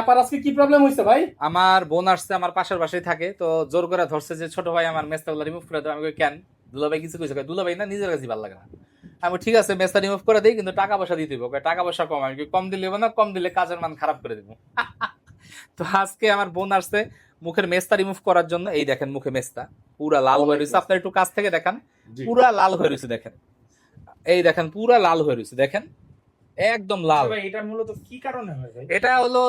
আপার আজকে কি প্রবলেম হয়েছে ভাই? আমার বোন আসছে আমার পাশের বাসায় থাকে তো জোর করে ধরছে যে ছোট ভাই আমার মেস্তাগুলো রিমুভ করে দেবো আমি কেন? দুলাভাই কিছু কইছে? দুলাভাই না নিজের কাছে ভালো লাগে না। আমি ঠিক আছে মেস্তা রিমুভ করে দিই কিন্তু টাকা পয়সা দিতে হবে টাকা পয়সা কম। আমি কম দিলে না কম দিলে কাজের মান খারাপ করে দেবো। তো আজকে আমার বোন আসছে মুখের মেস্তা রিমুভ করার জন্য। এই দেখেন মুখে মেস্তা পুরা লাল হয়ে রয়েছে আপনার একটু কাছ থেকে দেখান। পুরা লাল হয়ে রয়েছে দেখেন। এই দেখেন পুরা লাল হয়ে রয়েছে দেখেন। একদম লাল। এটা মূলত কি কারণে হয় এটা হলো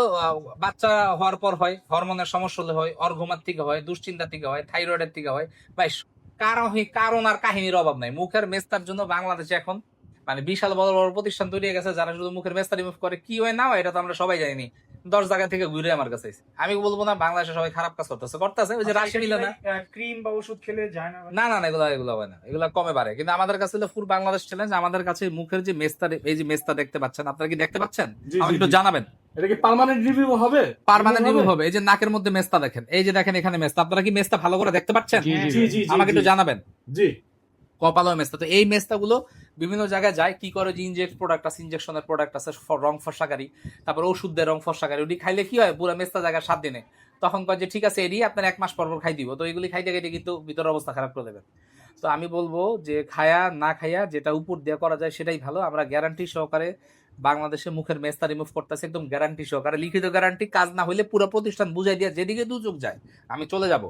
বাচ্চা হওয়ার পর হয় হরমোনের সমস্যা হলে হয় অর্ঘমার থেকে হয় দুশ্চিন্তা থেকে হয় থাইরয়েডের থেকে হয়। ভাই কারণ কারণ আর কাহিনীর অভাব নাই। মুখের মেস্তার জন্য বাংলাদেশে এখন মানে বিশাল বড় বড় প্রতিষ্ঠান তৈরি গেছে যারা শুধু মুখের মেস্তা রিমুভ করে কি হয় না হয় এটা তো আমরা সবাই জানি দশ জায়গা থেকে ঘুরে আমার কাছে আমি বলব না বাংলাদেশে সবাই খারাপ কাজ করতেছে করতেছে ওই যে রাশি মিলে না। ক্রিম বা ওষুধ খেলে যায় না? না না এগুলো এগুলো হয় না এগুলো কমে পারে কিন্তু আমাদের কাছে হলো ফুল বাংলাদেশ চ্যালেঞ্জ আমাদের কাছে মুখের যে মেস্তা এই যে মেস্তা দেখতে পাচ্ছেন আপনারা কি দেখতে পাচ্ছেন? আমাকে একটু জানাবেন। এটা কি পার্মানেন্ট রিভিউ হবে? পার্মানেন্ট রিমুভ হবে? এই যে নাকের মধ্যে মেস্তা দেখেন এই যে দেখেন এখানে মেস্তা আপনারা কি মেস্তা ভালো করে দেখতে পাচ্ছেন? জি জি জি আমাকে একটু জানাবেন। জি। কপালও মেস্তা তো এই মেস্তাগুলো বিভিন্ন জায়গায় যায় কি করে যে ইনজেক্ট প্রোডাক্ট আছে ইনজেকশনের প্রোডাক্ট আছে রং ফসাকারী তারপর ওষুধ দেয় রং ফসাকারী ওটি খাইলে কি হয় পুরো মেস্তা জায়গা সাত দিনে। তখন কয় যে ঠিক আছে এটি আপনার এক মাস পর পর খাই দিব। তো এগুলি খাইতে খাইতে কিন্তু ভিতরের অবস্থা খারাপ করে দেবেন তো আমি বলব যে খায়া না খায়া যেটা উপর দিয়ে করা যায় সেটাই ভালো। আমরা গ্যারান্টি সহকারে বাংলাদেশে মুখের মেস্তা রিমুভ করতেছে একদম গ্যারান্টি সহকারে। লিখিত গ্যারান্টি কাজ না হলে পুরো প্রতিষ্ঠান বুঝাই দিয়ে যেদিকে দুযোগ যায় আমি চলে যাব।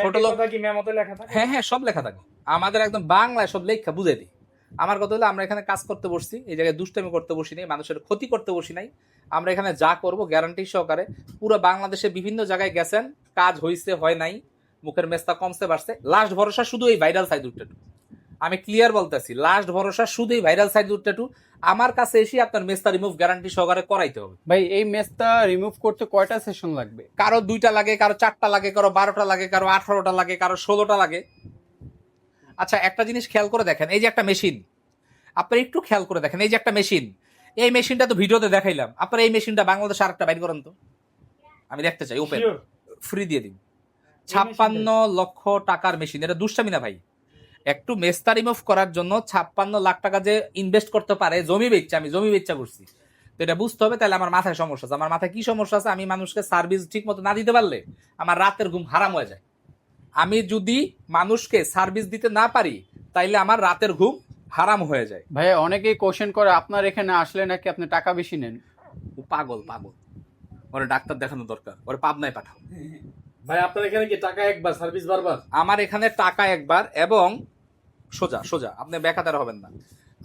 ছোট লোক কি মেমোতে লেখা থাকে? হ্যাঁ হ্যাঁ সব লেখা থাকে। আমাদের একদম বাংলায় সব লেখা বুঝে দিই। আমার কথা হলো আমরা এখানে কাজ করতে বসছি এই জায়গায় দুষ্টামি করতে বসি নাই মানুষের ক্ষতি করতে বসি নাই। আমরা এখানে যা করব গ্যারান্টি সহকারে পুরো বাংলাদেশে বিভিন্ন জায়গায় গেছেন কাজ হয়েছে হয় নাই মুখের মেস্তা কমছে বাড়ছে। লাস্ট ভরসা শুধু এই ভাইরাল সাইড উঠতেটু আমি ক্লিয়ার বলতেছি লাস্ট ভরসা শুধু এই ভাইরাল সাইড উঠতেটু আমার কাছে এসে আপনার মেস্তা রিমুভ গ্যারান্টি সহকারে করাইতে হবে। ভাই এই মেসটা রিমুভ করতে কয়টা সেশন লাগবে? কারও দুইটা লাগে কারও চারটা লাগে কারও বারোটা লাগে কারও আঠারোটা লাগে কারও ষোলোটা লাগে। আচ্ছা একটা জিনিস খেয়াল করে দেখেন এই যে একটা মেশিন। আপনারা একটু খেয়াল করে দেখেন এই যে একটা মেশিন। এই মেশিনটা তো ভিডিওতে দেখাইলাম। আপনার এই মেশিনটা বাংলাদেশে আরেকটা বাইর করেন তো। আমি দেখতে চাই ওপেন ফ্রি দিয়ে দিন। ছাপ্পান্ন লক্ষ টাকার মেশিন এটা দুষ্টামি না ভাই। একটু মেস্তা রিমুভ করার জন্য ছাপ্পান্ন লাখ টাকা যে ইনভেস্ট করতে পারে জমি বেচছে আমি জমি বেচা করছি। তো এটা বুঝতে হবে তাহলে আমার মাথায় সমস্যা আছে। আমার মাথায় কি সমস্যা আছে? আমি মানুষকে সার্ভিস ঠিক মতো না দিতে পারলে আমার রাতের ঘুম হারাম হয়ে যায়। আমি যদি মানুষকে সার্ভিস দিতে না পারি তাইলে আমার রাতের ঘুম হারাম হয়ে যায়। ভাই অনেকেই কোশ্চেন করে আপনার এখানে আসলে নাকি আপনি টাকা বেশি নেন? ও পাগল পাগল। ওরে ডাক্তার দেখানো দরকার ওরে পাবনায় পাঠাও। ভাই আপনার এখানে কি টাকা একবার সার্ভিস বারবার? আমার এখানে টাকা একবার এবং সোজা সোজা আপনি বেকাতার হবেন না।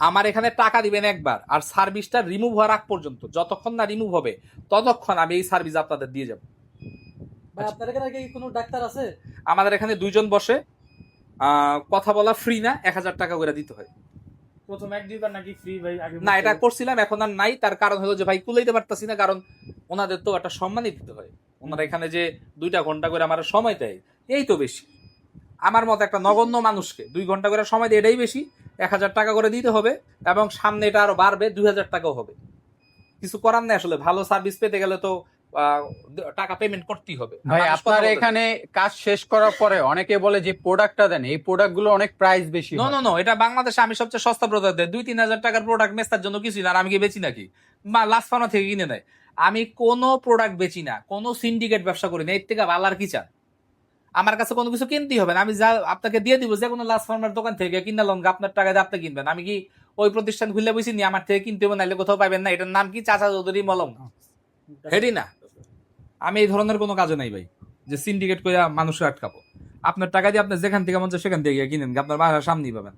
আমার এখানে টাকা দিবেন একবার আর সার্ভিসটা রিমুভ হওয়ার আগ পর্যন্ত যতক্ষণ না রিমুভ হবে ততক্ষণ আমি এই সার্ভিস আপনাদের দিয়ে যাব ভাই আপনার এখানে কি কোনো ডাক্তার আছে আমাদের এখানে দুইজন বসে কথা বলা ফ্রি না এক হাজার টাকা করে দিতে হয়। প্রথম এক দুইবার নাকি ফ্রি ভাই আগে না এটা করছিলাম এখন আর নাই তার কারণ হলো যে ভাই কুলাইতে পারতাছি না কারণ ওনাদের তো একটা সম্মানই দিতে হয়। ওনারা এখানে যে দুইটা ঘণ্টা করে আমার সময় দেয় এই তো বেশি। আমার মতো একটা নগণ্য মানুষকে দুই ঘণ্টা করে সময় দেয় এটাই বেশি। এক হাজার টাকা করে দিতে হবে এবং সামনে এটা আরও বাড়বে দুই হাজার টাকাও হবে। কিছু করার নেই আসলে ভালো সার্ভিস পেতে গেলে তো টাকা পেমেন্ট করতেই হবে। ভাই আপনার এখানে কাজ শেষ করার পরে অনেকে বলে যে প্রোডাক্টটা দেন এই প্রোডাক্টগুলো অনেক প্রাইস বেশি নো নো নো এটা বাংলাদেশে আমি সবচেয়ে সস্তা প্রোডাক্ট দেয়। দুই তিন হাজার টাকার প্রোডাক্ট মেস্তার জন্য কিছুই না আর আমি কি বেচি নাকি? বা লাস্ট ফানা থেকে কিনে নেয়। আমি কোনো প্রোডাক্ট বেচি না কোনো সিন্ডিকেট ব্যবসা করি না এর থেকে ভালো আর কি চান? আমার কাছে কোনো কিছু কিনতেই হবে না আমি যা আপনাকে দিয়ে দিব যে কোনো লাস্ট ফার্মার দোকান থেকে কিনা লোন আপনার টাকা দিয়ে আপনি কিনবেন। আমি কি ওই প্রতিষ্ঠান খুলে বুঝি নি আমার থেকে কিনতে হবে নাইলে কোথাও পাবেন না এটার নাম কি চাচা চৌধুরী মলম? হেডি না। আমি এই ধরনের কোনো কাজে নাই ভাই, যে সিন্ডিকেট করে মানুষকে আটকাবো। আপনার টাকা দিয়ে আপনি যেখান থেকে মন চায় সেখান থেকে কিনেন, আপনার বাসার সামনেই পাবেন।